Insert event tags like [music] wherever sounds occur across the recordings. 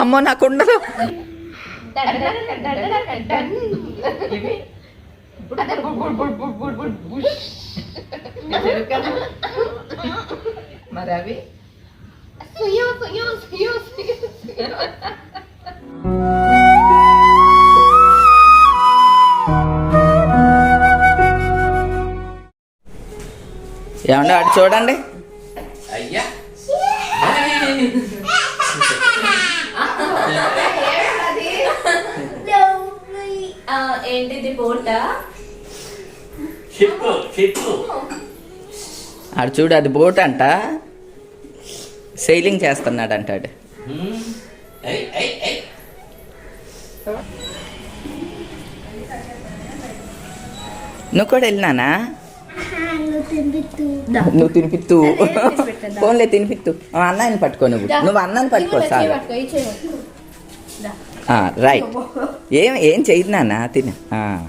అమ్మో నాకు ఉండదు. ఇవి అదే ఏమండి అటు చూడండి. అయ్యా. ఏంటిది బోట చెప్పు చెప్పు అటు చూడు అది బోట్ అంట. సెయిలింగ్ చేస్తున్నాడు అంటాడు. నువ్వు కూడా వెళ్ళినానా? నువ్వు తినిపిత్తు. ఫోన్లే తినిపిత్తు. అన్నాన్ని పట్టుకో నువ్వు. నువ్వు అన్నాన్ని పట్టుకో చాలు. ఆ, రైట్ ఏం ఏం చేయదు నాన్న తిను. ఆ,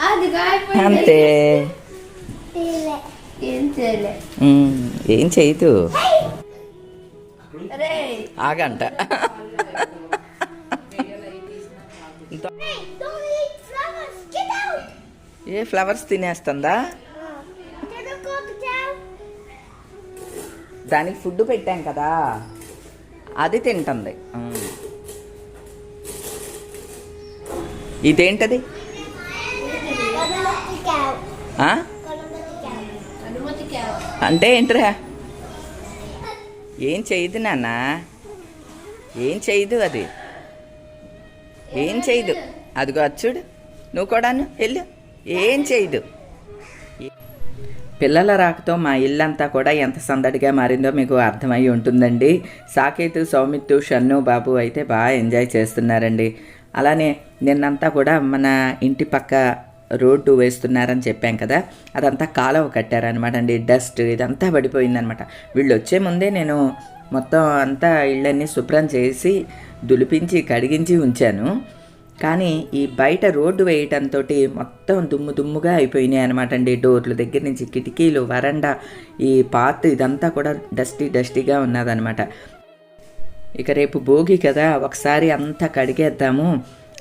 అది అంతే. ఏం చేయదు ఆగంట. ఏ ఫ్లవర్స్ తినేస్తుందా? దానికి ఫుడ్ పెట్టాం కదా. అది తింటుంది. ఇదేంటది? అంటే ఏంట్రా? ఏం చేయదు నాన్న. ఏం చేయదు అది. ఏం చేయదు. అదిగో చూడు. నువ్వు కూడాను వెళ్ళు. ఏం చేయదు. పిల్లల రాకతో మా ఇల్లంతా కూడా ఎంత సందడిగా మారిందో మీకు అర్థమై ఉంటుందండి. సాకేతు సౌమిత్తు షన్ను బాబు అయితే బాగా ఎంజాయ్ చేస్తున్నారండి. అలానే నిన్నంతా కూడా మన ఇంటి పక్క రోడ్డు వేస్తున్నారని చెప్పాం కదా అదంతా కాలువ కట్టారనమాట అండి డస్ట్ ఇదంతా పడిపోయిందనమాట. వీళ్ళు వచ్చే ముందే నేను మొత్తం అంతా ఇళ్ళన్నీ శుభ్రం చేసి దులిపించి కడిగించి ఉంచాను. కానీ ఈ బయట రోడ్డు వేయటంతో మొత్తం దుమ్ము దుమ్ముగా అయిపోయినాయి అనమాట అండి. డోర్ల దగ్గర నుంచి కిటికీలు వరండా ఈ పాత్ ఇదంతా కూడా డస్టీ డస్టీగా ఉన్నదనమాట ఇక రేపు భోగి కదా ఒకసారి అంతా కడిగేద్దాము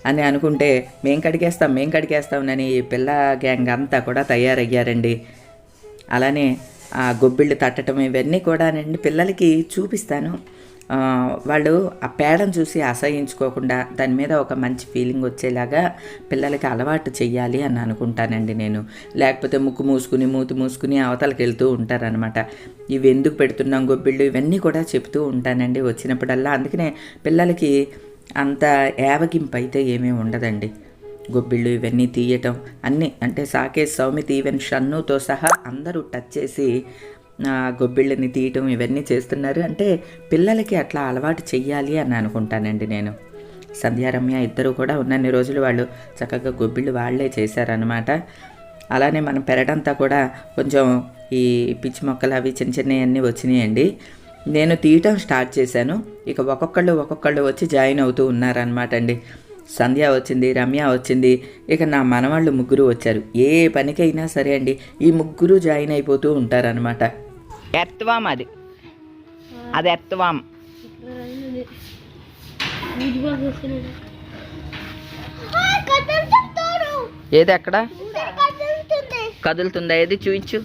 అని అనుకుంటే మేం కడిగేస్తాం మేం కడిగేస్తామని ఈ పిల్ల గ్యాంగ్ అంతా కూడా తయారయ్యారండి. అలానే ఆ గొబ్బిళ్ళు తట్టడం ఇవన్నీ కూడా అండి పిల్లలకి చూపిస్తాను. వాళ్ళు ఆ పేడను చూసి అసహించుకోకుండా దాని మీద ఒక మంచి ఫీలింగ్ వచ్చేలాగా పిల్లలకి అలవాటు చెయ్యాలి అని అనుకుంటానండి నేను. లేకపోతే ముక్కు మూసుకుని మూతి మూసుకుని అవతలకి వెళ్తూ ఉంటారనమాట ఇవి ఎందుకు పెడుతున్నాం గొబ్బిళ్ళు? ఇవన్నీ కూడా చెప్తూ ఉంటానండి వచ్చినప్పుడల్లా. అందుకనే పిల్లలకి అంత యావగింపు అయితే ఏమీ ఉండదండి. గొబ్బిళ్ళు ఇవన్నీ తీయటం అన్నీ అంటే సాకేష్ సౌమితి ఈవెన్ షన్నుతో సహా అందరూ టచ్ చేసి గొబ్బిళ్ళని తీయటం ఇవన్నీ చేస్తున్నారు. అంటే పిల్లలకి అట్లా అలవాటు చెయ్యాలి అని అనుకుంటానండి నేను. సంధ్యారమ్య ఇద్దరు కూడా ఉన్నన్ని రోజులు వాళ్ళు చక్కగా గొబ్బిళ్ళు వాళ్ళే చేశారనమాట అలానే మనం పెరడంతా కూడా కొంచెం ఈ పిచ్చి మొక్కలు అవి చిన్న చిన్నవన్నీ వచ్చినాయండి. నేను తీయటం స్టార్ట్ చేశాను. ఇక ఒక్కొక్కళ్ళు ఒక్కొక్కళ్ళు వచ్చి జాయిన్ అవుతూ ఉన్నారనమాట అండి సంధ్య వచ్చింది రమ్య వచ్చింది. ఇక నా మనవాళ్ళు ముగ్గురు వచ్చారు. ఏ పనికైనా సరే అండి ఈ ముగ్గురు జాయిన్ అయిపోతూ ఉంటారనమాట ఎత్వాం అది. అది ఎత్వాం ఏది ఎక్కడ? కదులుతుందా? ఏది చూయించు.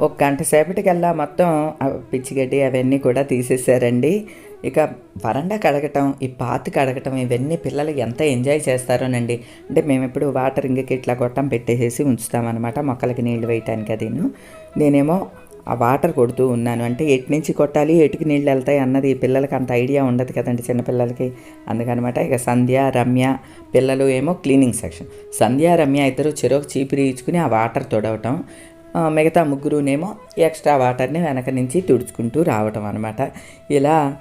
ఒక గంట సేపటికల్లా మొత్తం పిచ్చిగడ్డి అవన్నీ కూడా తీసేసారండి. ఇక వరండా కడగటం ఈ పాతి కడగటం ఇవన్నీ పిల్లలు ఎంత ఎంజాయ్ చేస్తారోనండి. అంటే మేము ఎప్పుడు వాటరింగ్కి ఇట్లా గొట్టం పెట్టేసేసి ఉంచుతామన్నమాట మొక్కలకి నీళ్ళు వేయటానికి అదిను. నేనేమో ఆ వాటర్ కొడుతూ ఉన్నాను. అంటే ఎటు నుంచి కొట్టాలి ఎటుకి నీళ్ళు వెళ్తాయి అన్నది పిల్లలకి అంత ఐడియా ఉండదు కదండి చిన్నపిల్లలకి. అందుకనమాట ఇక సంధ్య రమ్య పిల్లలు ఏమో క్లీనింగ్ సెక్షన్. సంధ్య రమ్య ఇద్దరు చెరోకు చీపిరి ఇచ్చుకుని ఆ వాటర్ తొడవటం. మిగతా ముగ్గురునేమో ఎక్స్ట్రా వాటర్ని వెనక నుంచి తుడుచుకుంటూ రావటం అనమాట ఇలా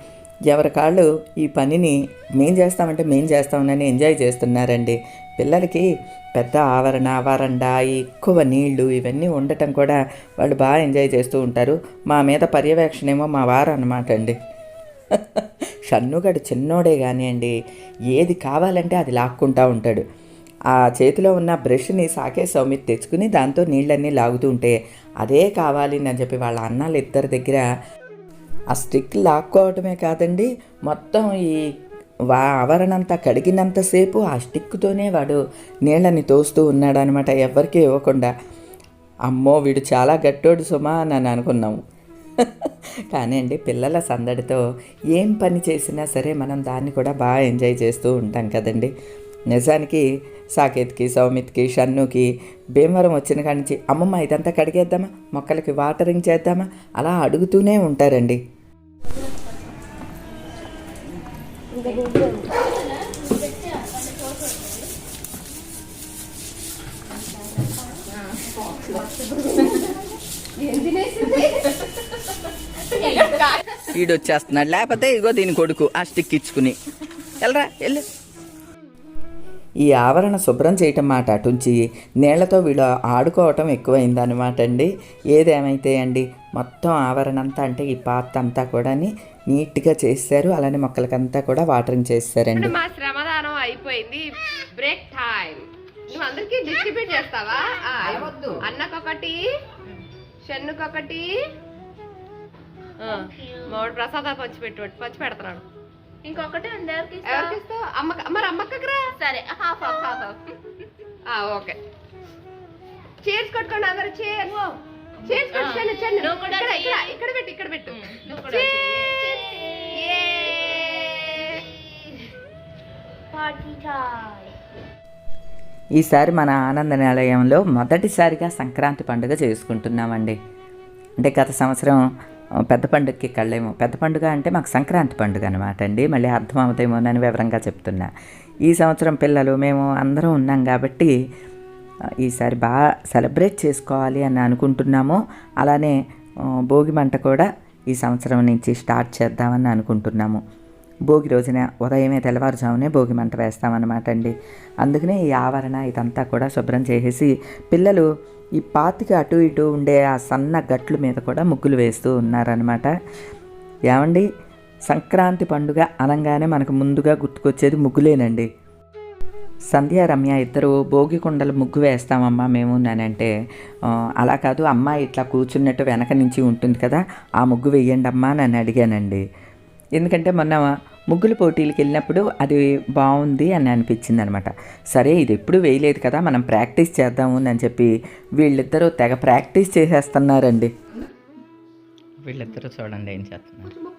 ఎవరి కాళ్ళు ఈ పనిని మేం చేస్తామంటే మేం చేస్తామని ఎంజాయ్ చేస్తున్నారండి. పిల్లలకి పెద్ద ఆవరణ వరండా ఎక్కువ నీళ్ళు ఇవన్నీ ఉండటం కూడా వాళ్ళు బాగా ఎంజాయ్ చేస్తూ ఉంటారు. మా మీద పర్యవేక్షణ ఏమో మా వారు అనమాట అండి. [laughs] షన్నుగడు చిన్నోడే కానివ్వండి ఏది కావాలంటే అది లాక్కుంటా ఉంటాడు. ఆ చేతిలో ఉన్న బ్రష్ని సాకే సౌమిత్ తెచ్చుకుని దాంతో నీళ్ళన్నీ లాగుతూ ఉంటే అదే కావాలి అని చెప్పి వాళ్ళ అన్నాలు ఇద్దరి దగ్గర ఆ స్టిక్ లాక్కోవటమే కాదండి మొత్తం ఈ వా ఆవరణంతా కడిగినంతసేపు ఆ స్టిక్తోనే వాడు నీళ్ళని తోస్తూ ఉన్నాడనమాట ఎవరికీ ఇవ్వకుండా. అమ్మో వీడు చాలా గట్టోడు సుమా అని అని అనుకున్నాము [laughs] కానీ అండి పిల్లల సందడితో ఏం పని చేసినా సరే మనం దాన్ని కూడా బాగా ఎంజాయ్ చేస్తూ ఉంటాం కదండి. నిజానికి సాకేత్కి సౌమిత్కి షన్నుకి భీమవరం వచ్చిన కాడి నుంచి అమ్మమ్మ ఇదంతా కడిగేద్దామా? మొక్కలకి వాటరింగ్ చేద్దామా? అలా అడుగుతూనే ఉంటారండి. ఈడొచ్చేస్తున్నాడు. లేకపోతే ఇగో దీని కొడుకు ఆ స్టిక్ ఇచ్చుకుని. వెళ్ళరా వెళ్ళు ఈ ఆవరణ శుభ్రం చేయటం మాట అటుంచి నీళ్ళతో వీళ్ళు ఆడుకోవటం ఎక్కువైందనమాట అండి. ఏదేమైతే అండి? మొత్తం ఆవరణ అంతా అంటే ఈ పాత అంతా కూడా నీట్గా చేశారు అలానే మొక్కలకంతా కూడా వాటరింగ్ చేస్తారండి. మా శ్రమదానం అయిపోయింది. బ్రేక్ టైం నువ్వు అందరికి డిస్ట్రిబ్యూట్ చేస్తావా. అన్నకొకటి షన్నుకొకటి. మామిడి ప్రసాదాలు పంచి పెట్టు పంచి పెడుతున్నాడు ఇంకొకటి అమ్మ మరి అమ్మక్కరా సరే. Half half half half okay cheers కొట్టుకోండి అందరు చేర్ చేర్స్ కొట్టు చెన్ను చెన్ను నువ్వు కూడా ఇక్కడ. ఇక్కడ ఇక్కడ పెట్టు ఇక్కడ పెట్టు. నువ్వు కూడా Cheers. Yay. పార్టీ టైం ఈసారి మన ఆనంద నిలయంలో మొదటిసారిగా సంక్రాంతి పండుగ చేసుకుంటున్నామండి. అంటే గత సంవత్సరం పెద్ద పండుగకి కళ్ళేమో పెద్ద పండుగ అంటే మాకు సంక్రాంతి పండుగ అనమాట అండి. మళ్ళీ అర్థం అవుతాయేమోనని వివరంగా చెప్తున్నా. ఈ సంవత్సరం పిల్లలు మేము అందరం ఉన్నాం కాబట్టి ఈసారి బాగా సెలబ్రేట్ చేసుకోవాలి అని అనుకుంటున్నాము. అలానే భోగి మంట కూడా ఈ సంవత్సరం నుంచి స్టార్ట్ చేద్దామని అనుకుంటున్నాము. భోగి రోజున ఉదయమే తెల్లవారుజామునే భోగి మంట వేస్తామన్నమాట అండి. అందుకనే ఈ ఆవరణ ఇదంతా కూడా శుభ్రం చేసేసి పిల్లలు ఈ పాతికి అటు ఇటు ఉండే ఆ సన్న గట్లు మీద కూడా ముగ్గులు వేస్తూ ఉన్నారనమాట ఏమండి? సంక్రాంతి పండుగ అనగానే మనకు ముందుగా గుర్తుకొచ్చేది ముగ్గులేనండి. సంధ్య రమ్య ఇద్దరు భోగి కుండలు ముగ్గు వేస్తామమ్మా మేము అంటే అలా కాదు అమ్మాయి ఇట్లా కూర్చున్నట్టు వెనక నుంచి ఉంటుంది కదా ఆ ముగ్గు వెయ్యండి అమ్మా నన్ను అడిగానండి. ఎందుకంటే మొన్న ముగ్గుల పోటీలకు వెళ్ళినప్పుడు అది బాగుంది అని అనిపించింది అనమాట సరే ఇది ఎప్పుడు వేయలేదు కదా మనం ప్రాక్టీస్ చేద్దాము అని చెప్పి వీళ్ళిద్దరూ తెగ ప్రాక్టీస్ చేసేస్తున్నారండి. వీళ్ళిద్దరూ చూడండి ఏం చేస్తున్నారు.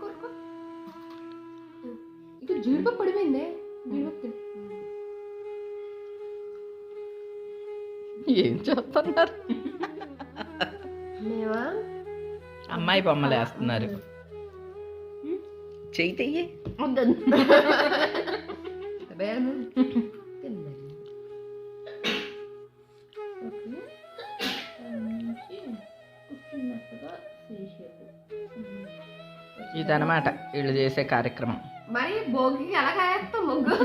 జీడిపప్పు పడిపోయిందే? జీడిపప్పు. ఏం చేస్తున్నారు? మేమా అమ్మాయి బొమ్మలు వేస్తున్నారు. చెయ్యి తెయ్యి. ఇదనమాట వీళ్ళు చేసే కార్యక్రమం. మరి భోగికి ఎలా కాయేస్తాం ముగ్గు?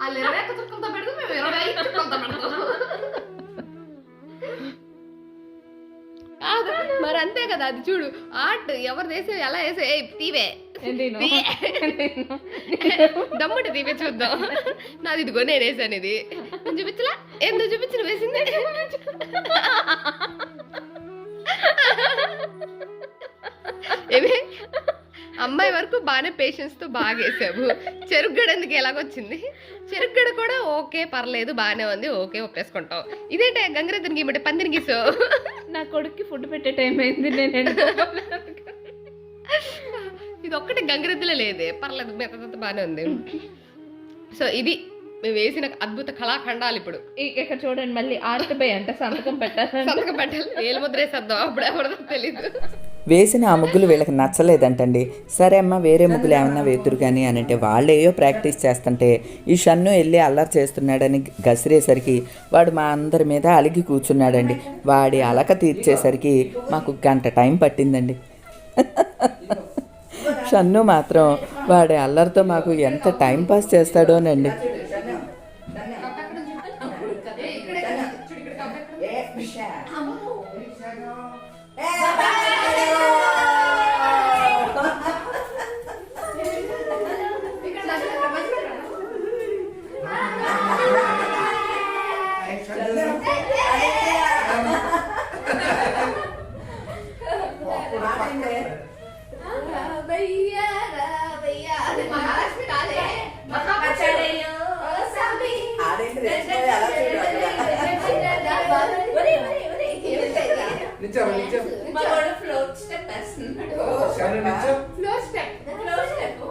వాళ్ళు ఇరవై ఒక్క చుక్కలతో పెడతాం మేము ఇరవై ఐదు చుక్కలతో పెడతాం మరి అంతే కదా అది చూడు ఆర్ట్ ఎవరు వేసే ఎలా వేసే ఏయ్, తీవే. తీయే. దమ్ముంటే తీవే చూద్దాం. నాది ఇదిగో నేను వేసాను ఇది. నేను చూపించలా? ఎందుకు చూపించిన వేసింది? ఏమి? అమ్మాయి వరకు బాగానే పేషెన్స్తో బాగా వేసావు చెరుగ్గడ ఎందుకు ఎలాగొచ్చింది? చెరుగ్గడ కూడా ఓకే పర్లేదు బాగానే ఉంది ఓకే ఒప్పేసుకుంటాం ఇదేంటే గంగరెద్దుని గీమంటే పందిని గీసో నా కొడుక్కి ఫుడ్ పెట్టే టైం అయింది నేను ఇది ఒక్కటి గంగరెద్దులే లేదే. పర్లేదు మిగతా బాగానే ఉంది. సో ఇది మేము వేసిన అద్భుత కళాఖండాలు ఇప్పుడు. ఇక్కడ చూడండి మళ్ళీ ఆర్ట్ బై అంట సంతకం పెట్టాలి సంతకం పెట్టాలి. వేలు ముద్ర వేసేద్దాం అప్పుడు ఎవరిదో తెలీదు. వేసిన ఆ ముగ్గులు వీళ్ళకి నచ్చలేదంటండి. సరే అమ్మ వేరే ముగ్గులు ఏమన్నా వేతురు కానీ అని అంటే వాళ్ళేయో ప్రాక్టీస్ చేస్తుంటే ఈ షన్ను వెళ్ళి అల్లరి చేస్తున్నాడని గసిరేసరికి వాడు మా అందరి మీద అలిగి కూర్చున్నాడండి. వాడి అలక తీర్చేసరికి మాకు గంట టైం పట్టిందండి. [laughs] షన్ను మాత్రం వాడి అల్లరితో మాకు ఎంత టైం పాస్ చేస్తాడోనండి. నిచ్చారు నిచ్చారు. స్టెప్ వేస్తున్నాడు. స్టెప్ స్టెప్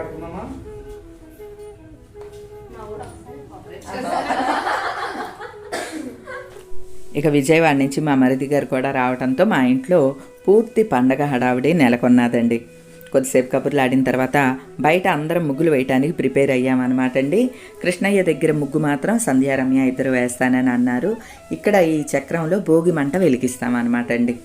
ఆడుకున్నామా ఇక విజయవాడ నుంచి మా మరిది గారు కూడా రావడంతో మా ఇంట్లో పూర్తి పండగ హడావిడి నెలకొన్నదండి. కొద్దిసేపు కబుర్లు ఆడిన తర్వాత బయట అందరం ముగ్గులు వేయటానికి ప్రిపేర్ అయ్యామన్నమాట అండి. కృష్ణయ్య దగ్గర ముగ్గు మాత్రం సంధ్యారమ్య ఇద్దరు వేస్తానని అన్నారు. ఇక్కడ ఈ చక్రంలో భోగి మంట వెలిగిస్తామన్నమాట అండి.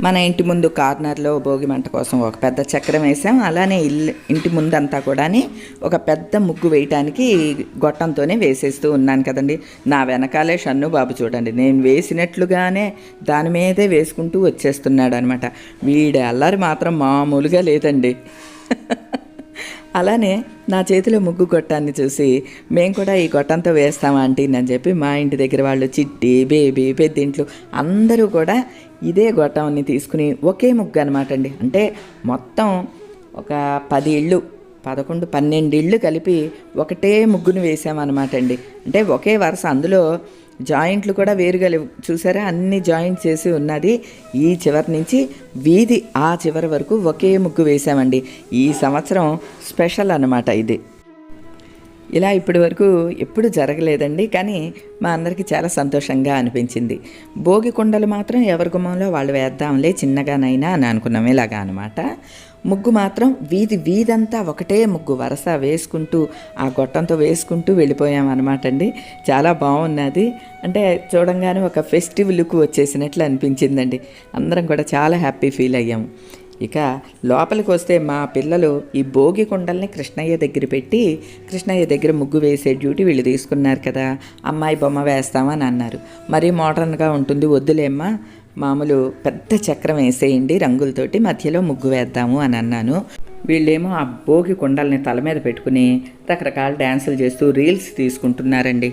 మన ఇంటి ముందు కార్నర్లో భోగి మంట కోసం ఒక పెద్ద చక్రం వేసాం. అలానే ఇల్లు ఇంటి ముందంతా కూడా ఒక పెద్ద ముగ్గు వేయటానికి గొట్టంతోనే వేసేస్తూ ఉన్నాను కదండి. నా వెనకాలే షన్ను బాబు చూడండి. నేను వేసినట్లుగానే దాని మీదే వేసుకుంటూ వచ్చేస్తున్నాడు అనమాట వీడి అల్లరి మాత్రం మామూలుగా లేదండి. [laughs] అలానే నా చేతిలో ముగ్గు గొట్టాన్ని చూసి మేము కూడా ఈ గొట్టంతో వేస్తాం ఆంటీ అని చెప్పి మా ఇంటి దగ్గర వాళ్ళు చిట్టి బేబీ పెద్దింట్లు అందరూ కూడా ఇదే గొట్టంని తీసుకుని ఒకే ముగ్గు అనమాట అండి. అంటే మొత్తం ఒక పది ఇళ్ళు పదకొండు పన్నెండు ఇళ్ళు కలిపి ఒకటే ముగ్గును వేసామన్నమాట అండి. అంటే ఒకే వరుస. అందులో జాయింట్లు కూడా వేరుగా లేవు. చూసారా? అన్ని జాయింట్స్ చేసి ఉన్నది. ఈ చివరి నుంచి వీధి ఆ చివరి వరకు ఒకే ముగ్గు వేసామండి ఈ సంవత్సరం స్పెషల్ అన్నమాట ఇది. ఇలా ఇప్పటి వరకు ఎప్పుడు జరగలేదండి కానీ మా అందరికీ చాలా సంతోషంగా అనిపించింది. భోగి కుండలు మాత్రం ఎవరి గుమ్మంలో వాళ్ళు వేద్దాంలే చిన్నగానైనా అని అనుకున్నాం ఇలాగా అనమాట ముగ్గు మాత్రం వీధి వీధంతా ఒకటే ముగ్గు వరస వేసుకుంటూ ఆ గొట్టంతో వేసుకుంటూ వెళ్ళిపోయాం అనమాట అండి. చాలా బాగున్నది అంటే చూడంగానే ఒక ఫెస్టివ్ లుక్ వచ్చేసినట్లు అనిపించిందండి. అందరం కూడా చాలా హ్యాపీ ఫీల్ అయ్యాము ఇక లోపలికి వస్తే మా పిల్లలు ఈ భోగి కుండల్ని కృష్ణయ్య దగ్గర పెట్టి కృష్ణయ్య దగ్గర ముగ్గు వేసే డ్యూటీ వీళ్ళు తీసుకున్నారు కదా అమ్మాయి బొమ్మ వేస్తామని అన్నారు. మరీ మోడర్న్గా ఉంటుంది వద్దులేమ్మా మామూలు పెద్ద చక్రం వేసేయండి రంగులతోటి మధ్యలో ముగ్గు వేద్దాము అని అన్నాను. వీళ్ళేమో ఆ భోగి కుండల్ని తల మీద పెట్టుకుని రకరకాల డ్యాన్సులు చేస్తూ రీల్స్ తీసుకుంటున్నారండి.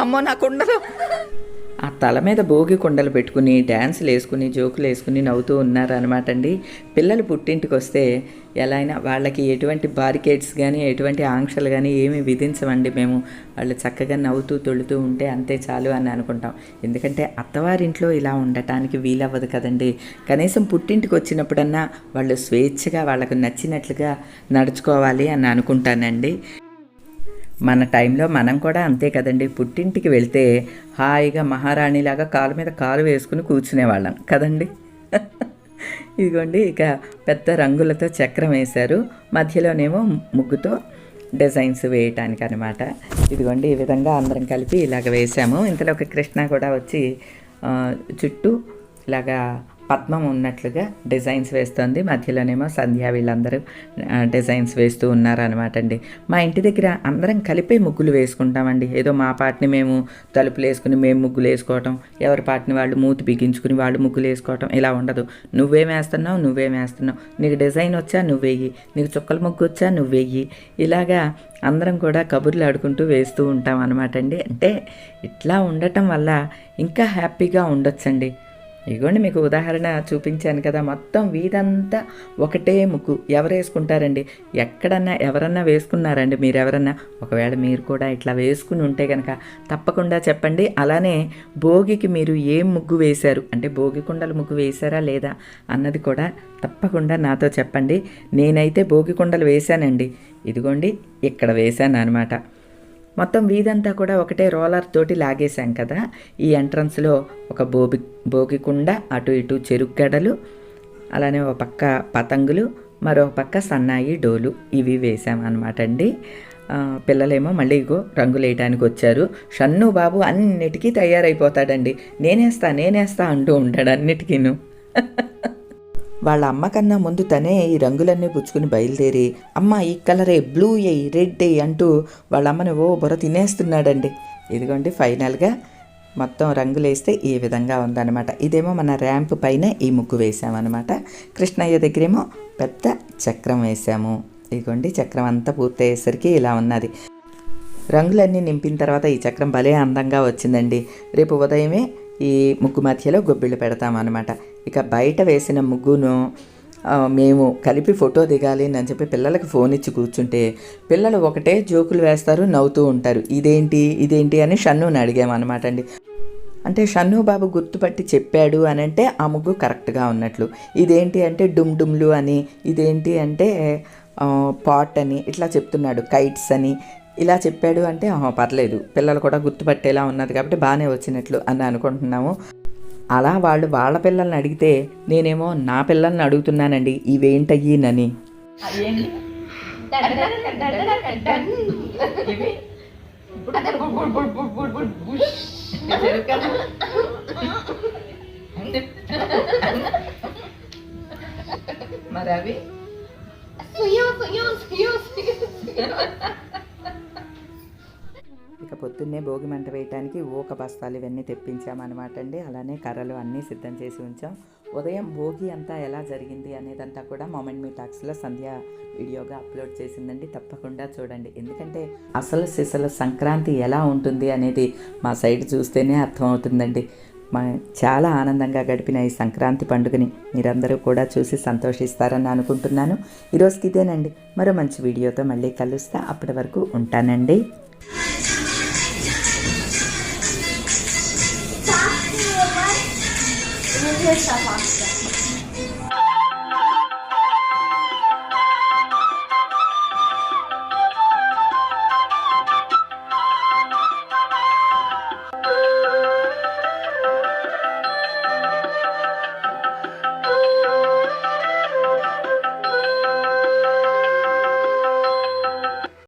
అమ్మో నా కుండలు. ఆ తల మీద భోగి కుండలు పెట్టుకుని డ్యాన్సులు వేసుకుని జోకులు వేసుకుని నవ్వుతూ ఉన్నారు అనమాట అండి. పిల్లలు పుట్టింటికి వస్తే ఎలా అయినా వాళ్ళకి ఎటువంటి బారికేడ్స్ కానీ ఎటువంటి ఆంక్షలు కానీ ఏమీ విధించమండి మేము. వాళ్ళు చక్కగా నవ్వుతూ తొలుతూ ఉంటే అంతే చాలు అని అనుకుంటాం. ఎందుకంటే అత్తవారింట్లో ఇలా ఉండటానికి వీలవ్వదు కదండి. కనీసం పుట్టింటికి వచ్చినప్పుడన్నా వాళ్ళు స్వేచ్ఛగా వాళ్ళకు నచ్చినట్లుగా నడుచుకోవాలి అని అనుకుంటానండి. మన టైంలో మనం కూడా అంతే కదండి. పుట్టింటికి వెళ్తే హాయిగా మహారాణిలాగా కాలు మీద కాలు వేసుకుని కూర్చునేవాళ్ళం. కదండి? [laughs] ఇదిగోండి ఇక పెద్ద రంగులతో చక్రం వేశారు. మధ్యలోనేమో ముగ్గుతో డిజైన్స్ వేయటానికి అనమాట ఇదిగోండి ఈ విధంగా అందరం కలిపి ఇలాగ వేసాము ఇంతలో ఒక కృష్ణ కూడా వచ్చి చుట్టూ ఇలాగా పద్మం ఉన్నట్లుగా డిజైన్స్ వేస్తుంది. మధ్యలోనేమో సంధ్య వీళ్ళందరూ డిజైన్స్ వేస్తూ ఉన్నారనమాట అండి. మా ఇంటి దగ్గర అందరం కలిపే ముగ్గులు వేసుకుంటామండి. ఏదో మా పాటిని మేము తలుపులు వేసుకుని మేము ముగ్గులు వేసుకోవటం ఎవరి పాటిని వాళ్ళు మూతి బిగించుకుని వాళ్ళు ముగ్గులు వేసుకోవటం ఇలా ఉండదు. నువ్వేం వేస్తున్నావు నువ్వేం వేస్తున్నావు. నీకు డిజైన్ వచ్చా నువ్వేయి నీకు చుక్కల ముగ్గు వచ్చా నువ్వేయి ఇలాగా అందరం కూడా కబుర్లు ఆడుకుంటూ వేస్తూ ఉంటాం అనమాట అండి. అంటే ఇట్లా ఉండటం వల్ల ఇంకా హ్యాపీగా ఉండొచ్చండి. ఇగోండి మీకు ఉదాహరణ చూపించాను కదా. మొత్తం వీధంతా ఒకటే ముగ్గు. ఎవరు వేసుకుంటారండి ఎక్కడన్నా ఎవరన్నా వేసుకున్నారండి మీరు ఎవరన్నా ఒకవేళ మీరు కూడా ఇట్లా వేసుకుని ఉంటే కనుక తప్పకుండా చెప్పండి. అలానే భోగికి మీరు ఏం ముగ్గు వేశారు? అంటే భోగి కుండలు ముగ్గు వేశారా లేదా అన్నది కూడా తప్పకుండా నాతో చెప్పండి. నేనైతే భోగి కుండలు వేశానండి. ఇదిగోండి ఇక్కడ వేశాను అనమాట మొత్తం వీధంతా కూడా ఒకటే రోలర్ తోటి లాగేశాం కదా. ఈ ఎంట్రన్స్లో ఒక బోబి బోగికుండ అటు ఇటు చెరుగ్గడలు అలానే ఒక పక్క పతంగులు మరో పక్క సన్నాయి డోలు ఇవి వేసామన్నమాట అండి. పిల్లలేమో మళ్ళీ ఇగో రంగులు వేయడానికి వచ్చారు. షన్ను బాబు అన్నిటికీ తయారైపోతాడండి. నేనేస్తా నేనేస్తా అంటూ ఉంటాడు అన్నిటికీను. [laughs] వాళ్ళ అమ్మ కన్నా ముందు తనే ఈ రంగులన్నీ పుచ్చుకుని బయలుదేరి అమ్మ ఈ కలరే బ్లూ ఎయ్ రెడ్ ఎయ్ అంటూ వాళ్ళ అమ్మని ఓ బుర్ర తినేస్తున్నాడండి. ఇదిగోండి ఫైనల్గా మొత్తం రంగులు వేస్తే ఈ విధంగా ఉందన్నమాట. ఇదేమో మన ర్యాంప్ పైన ఈ ముగ్గు వేసామన్నమాట. కృష్ణయ్య దగ్గరేమో పెద్ద చక్రం వేసాము. ఇదిగోండి చక్రం అంతా పూర్తయ్యేసరికి ఇలా ఉన్నది. రంగులన్నీ నింపిన తర్వాత ఈ చక్రం భలే అందంగా వచ్చిందండి. రేపు ఉదయమే ఈ ముగ్గు మధ్యలో గొబ్బిళ్ళు పెడతామన్నమాట. ఇక బయట వేసిన ముగ్గును మేము కలిపి ఫోటో దిగాలి అని చెప్పి పిల్లలకి ఫోన్ ఇచ్చి కూర్చుంటే పిల్లలు ఒకటే జోకులు వేస్తారు నవ్వుతూ ఉంటారు. ఇదేంటి ఇదేంటి అని షన్నుని అడిగామన్నమాట అండి. అంటే షన్ను బాబు గుర్తుపట్టి చెప్పాడు అని అంటే ఆ ముగ్గు కరెక్ట్గా ఉన్నట్లు. ఇదేంటి అంటే డుమ్ డుమ్లు అని ఇదేంటి అంటే పాట్ అని ఇట్లా చెప్తున్నాడు కైట్స్ అని. ఇలా చెప్పాడు అంటే పర్లేదు పిల్లలు కూడా గుర్తుపట్టేలా ఉన్నది కాబట్టి బాగానే వచ్చినట్లు అని అనుకుంటున్నాము. అలా వాళ్ళు వాళ్ళ పిల్లల్ని అడిగితే నేనేమో నా పిల్లల్ని అడుగుతున్నానండి ఇవేంటయ్యినని అదేంటి? ఇవి? ఇక పొద్దున్నే భోగి మంట వేయటానికి ఊక బస్తాలు ఇవన్నీ తెప్పించామన్నమాట అండి. అలానే కర్రలు అన్నీ సిద్ధం చేసి ఉంచాం. ఉదయం భోగి అంతా ఎలా జరిగింది అనేదంతా కూడా మొమెంట్ మీ టాక్స్లో సంధ్య వీడియోగా అప్లోడ్ చేసిందండి. తప్పకుండా చూడండి. ఎందుకంటే అసలు సిసలు సంక్రాంతి ఎలా ఉంటుంది అనేది మా సైడ్ చూస్తేనే అర్థమవుతుందండి. మా చాలా ఆనందంగా గడిపిన ఈ సంక్రాంతి పండుగని మీరందరూ కూడా చూసి సంతోషిస్తారని అనుకుంటున్నాను. ఈరోజుకి ఇదేనండి. మరో మంచి వీడియోతో మళ్ళీ కలుస్తా. అప్పటి వరకు ఉంటానండి. 个小房子。